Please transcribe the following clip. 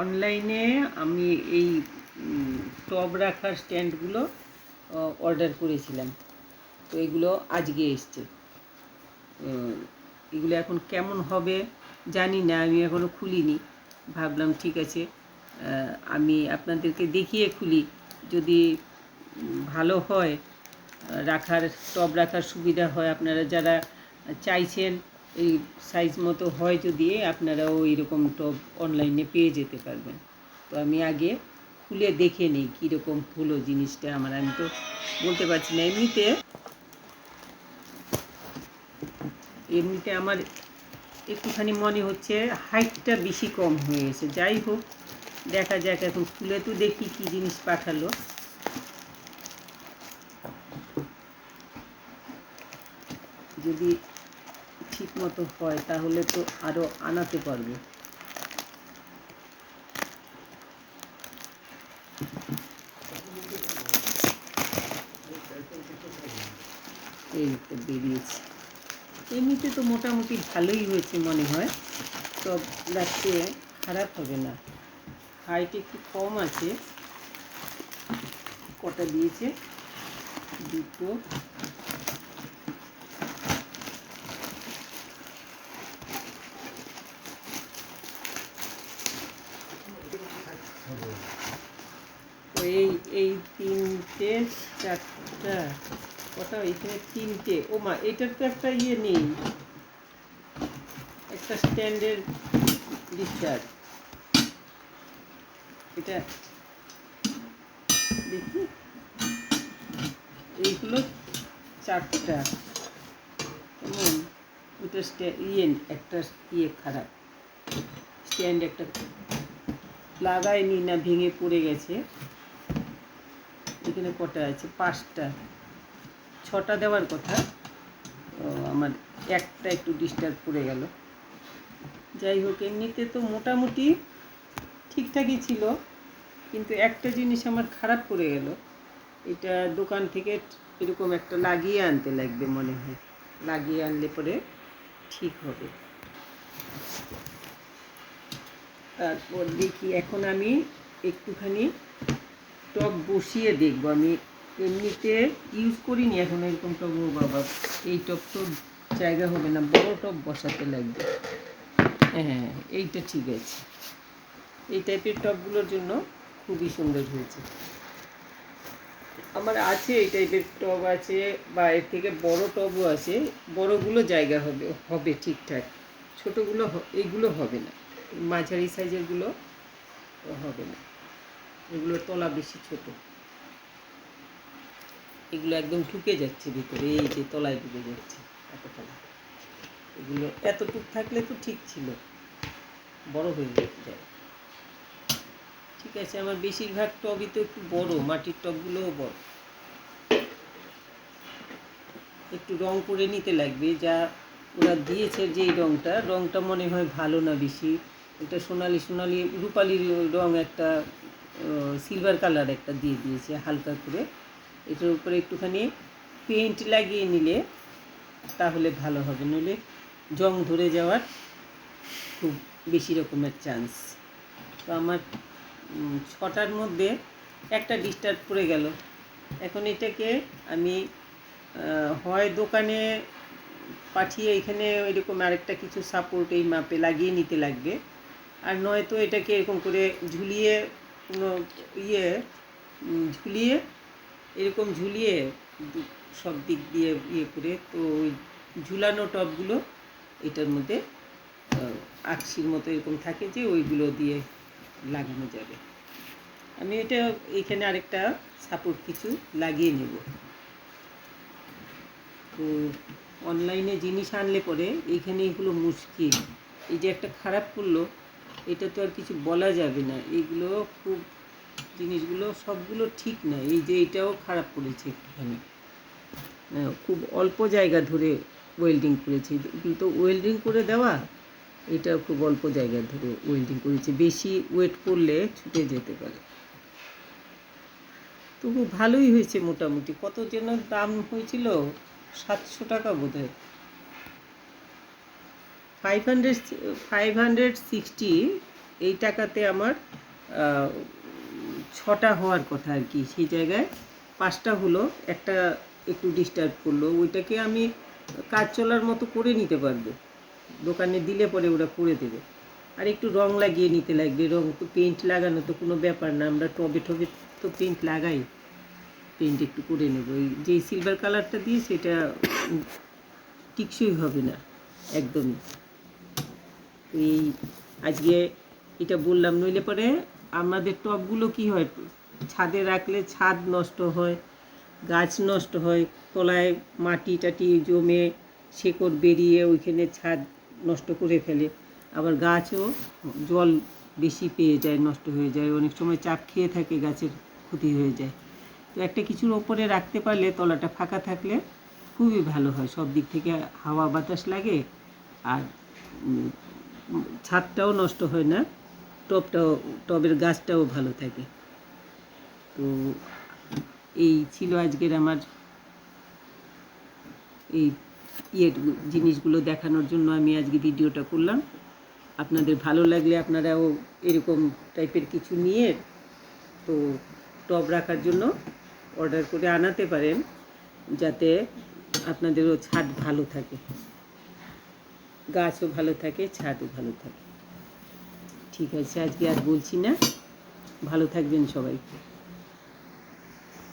অনলাইনে আমি এই টব রাখার স্ট্যান্ডগুলো অর্ডার করেছিলাম। তো এগুলো আজকে এসছে। এগুলো এখন কেমন হবে জানি না, আমি এখনও খুলিনি। ভাবলাম ঠিক আছে আমি আপনাদেরকে দেখিয়ে খুলি। যদি ভালো হয় রাখার টব রাখার সুবিধা হয়, আপনারা যারা চাইছেন এই সাইজ মতো হয় যদি, আপনারাও এরকম টপ অনলাইনে পেয়ে যেতে পারবেন। তো আমি আগে খুলে দেখে নিই কীরকম হলো জিনিসটা আমার। আমি তো বলতে পারছি না, এমনিতে এমনিতে আমার একটুখানি মনে হচ্ছে হাইটটা বেশি কম হয়ে গেছে। যাই হোক, দেখা যাক, এখন খুলে তো দেখি কি জিনিস পাঠালো। যদি ঠিক মতো হয়, তাহলে তো আরও আনাতে পারব। বেরিয়েছে। এমনিতে তো মোটামুটি ভালোই হয়েছে মনে হয়, সব রাখতে খারাপ হবে না। হাইট একটু কম আছে। কটা দিয়েছে? দুটো। এই এই তিনটে চারটা, কটা এখানে তিনটে? ও মা, এটার তো একটা ইয়ে নেই। একটা স্ট্যান্ডের ডিসচার্জ এটা দেখি। এইগুলো চারটা। কেমন? স্ট্যা ইয়ে একটা ইয়ে খারাপ। স্ট্যান্ড একটা লাগায়নি না, ভেঙে পড়ে গেছে। এখানে কটা আছে? পাঁচটা। ছটা দেওয়ার কথা। তো আমার একটা একটু ডিস্টার্ব পড়ে গেল। যাই হোক, এমনিতে তো মোটামুটি ঠিকঠাকই ছিল। কিন্তু একটা জিনিস আমার খারাপ পড়ে গেল। এটা দোকান থেকে এরকম একটা লাগিয়ে আনতে লাগবে মনে হয়। লাগিয়ে আনলে পরে ঠিক হবে। তারপর দেখি, এখন আমি একটুখানি টব বসিয়ে দেখব। আমি এমনিতে ইউজ করিনি এখন এরকম টব ও বাবা, এই টব তো জায়গা হবে না, বড় টব বসাতে লাগবে। হ্যাঁ এইটা ঠিক আছে। এই টাইপের টবগুলোর জন্য খুবই সুন্দর হয়েছে। আমার আছে এই টাইপের টব আছে, বা এর থেকে বড় টবও আছে, বড়গুলো জায়গা হবে হবে ঠিকঠাক। ছোটোগুলো এইগুলো হবে না। মাঝারি সাইজেরগুলো হবে না। এগুলো তলা বেশি ছোট। এগুলো একদম ঢুকে যাচ্ছে ভিতরে, এই যে তলায় ঢুকে যাচ্ছে এত তলা এগুলো এতটুক থাকলে তো ঠিক ছিল, বড় হয়ে যায়। ঠিক আছে, আমার বেশিরভাগ টবই তো একটু বড়, মাটির টবগুলোও বড়। একটু রং করে নিতে লাগবে, যা ওরা দিয়েছে যে এই রংটা রংটা মনে হয় ভালো না বেশি। এটা সোনালি সোনালি রূপালি রং একটা সিলভার কালার একটা দিয়ে দিয়েছে, হালকা করে। এটার উপরে একটুখানি পেইন্ট লাগিয়ে নিলে তাহলে ভালো হবে, নইলে জং ধরে যাওয়ার খুব বেশি রকমের চান্স তো আমার ছটার মধ্যে একটা ডিস্টার্ব পড়ে গেল। এখন এটাকে আমি হয় দোকানে পাঠিয়ে এখানে এরকম আরেকটা কিছু সাপোর্ট এই মাপে লাগিয়ে নিতে লাগবে। আর নয়তো এটাকে এরকম করে ঝুলিয়ে ইয়ে ঝুলিয়ে, এরকম ঝুলিয়ে সব দিক দিয়ে ইয়ে করে, তো ওই ঝুলানো টবগুলো এটার মধ্যে আকশির মতো এরকম থাকে যে ওইগুলো দিয়ে লাগানো যাবে। আমি এটা এখানে আরেকটা সাপোর্ট কিছু লাগিয়ে নেব। তো অনলাইনে জিনিস আনলে পরে এইখানে এগুলো মুশকিল। এই যে একটা খারাপ করল এটা তো আর কিছু বলা যাবে না। এগুলো খুব জিনিসগুলো সবগুলো ঠিক না। এই যে এটাও খারাপ করেছে একটুখানি। হ্যাঁ, খুব অল্প জায়গা ধরে ওয়েল্ডিং করেছে। এগুলো তো ওয়েল্ডিং করে দেওয়া এটা খুব অল্প জায়গা ধরে ওয়েল্ডিং করেছে। বেশি ওয়েট করলে ছুটে যেতে পারে। তবু ভালোই হয়েছে মোটামুটি। কত যেন দাম হয়েছিল? সাতশো টাকা বোধ হয় five hundred five hundred sixty এই টাকাতে আমার ছটা হওয়ার কথা আর কি। সেই জায়গায় পাঁচটা হলো, একটা একটু ডিস্টার্ব করল। ওইটাকে আমি কাজ চলার মতো করে নিতে পারব। দোকানে দিলে পরে ওরা করে দেবে। আর একটু রং লাগিয়ে নিতে লাগবে। রং তো পেইন্ট লাগানো তো কোনো ব্যাপার না। আমরা টবে টবে তো পেইন্ট লাগাই। পেইন্ট একটু করে নেব। ওই যে সিলভার কালারটা দিয়ে সেটা টিকসই হবে না। একদমই। এই আজকে এটা বললাম, নইলে পরে আমাদের টবগুলো কি হয়? ছাদে রাখলে ছাদ নষ্ট হয়, গাছ নষ্ট হয়, তলায় মাটি টাটি জমে শেকড় বেরিয়ে ওইখানে ছাদ নষ্ট করে ফেলে। আবার গাছও জল বেশি পেয়ে যায়, নষ্ট হয়ে যায়। অনেক সময় চাপ খেয়ে থাকে, গাছের ক্ষতি হয়ে যায়। তো একটা কিছুর ওপরে রাখতে পারলে, তলাটা ফাঁকা থাকলে খুবই ভালো হয়। সব দিক থেকে হাওয়া বাতাস লাগে আর ছাদটাও নষ্ট হয় না টবটাও টবের গাছটাও ভালো থাকে। তো এই ছিল আজকের আমার এই ইয়ে জিনিসগুলো দেখানোর জন্য আমি আজকে ভিডিওটা করলাম। আপনাদের ভালো লাগলে আপনারাও এরকম টাইপের কিছু নিয়ে তো টব রাখার জন্য অর্ডার করে আনাতে পারেন, যাতে আপনাদেরও ছাদ ভালো থাকে। গাছও ভালো থাকে, ছাদও ভালো থাকে। ঠিক আছে, আজকে আর বলছি না। ভালো থাকবেন সবাই।